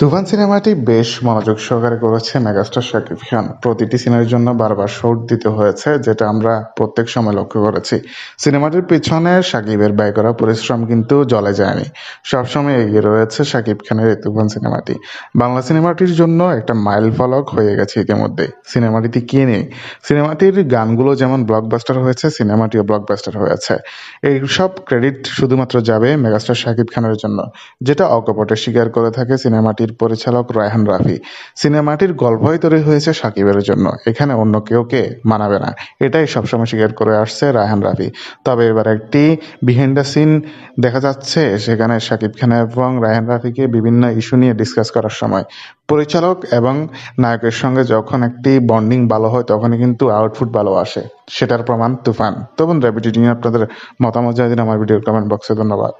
তুফান সিনেমাটি বেশ মনোযোগ সহকারে করেছে মেগাস্টার শাকিব খান। প্রতিটি সিনের জন্য বারবার শোট দিতে হয়েছে, যেটা আমরা প্রত্যেক সময় লক্ষ্য করেছি। সিনেমাটির পিছনে শাকিবের ব্যয় করা পরিশ্রম কিন্তু জলে যায়নি। সবসময় এগিয়ে রয়েছে শাকিব খানের এই তুফান সিনেমাটি। বাংলা সিনেমাটির জন্য একটা মাইল ফলক হয়ে গেছে ইতিমধ্যে। সিনেমাটিতে কি নেই? সিনেমাটির গানগুলো যেমন ব্লকবাস্টার হয়েছে, সিনেমাটিও ব্লকবাস্টার হয়েছে। এই সব ক্রেডিট শুধুমাত্র যাবে মেগাস্টার শাকিব খানের জন্য, যেটা অকপটে স্বীকার করে থাকে সিনেমাটির পরিচালক রায়হান রাফি। সিনেমাটির গল্পই তৈরি হয়েছে সাকিবের জন্য। এখানে অন্য কেউ কে মানাবে না। এটাই সবসময় স্বীকার করে আসছে রায়হান রাফি। তবে এবার একটি বিহাইন্ড দ্য সিন দেখা যাচ্ছে, সেখানে শাকিব খান এবং রায়হান রাফিকে বিভিন্ন ইস্যু নিয়ে ডিসকাস করার সময়। পরিচালক এবং নায়কের সঙ্গে যখন একটি বন্ডিং ভালো হয়, তখনই কিন্তু আউটপুট ভালো আসে। সেটার প্রমাণ তুফান। তো বন্ধুরা ভিডিওটি নিয়ে আপনাদের মতামত জানিয়ে দিন। আমার ভিডিওর কমেন্ট বক্সে ধন্যবাদ।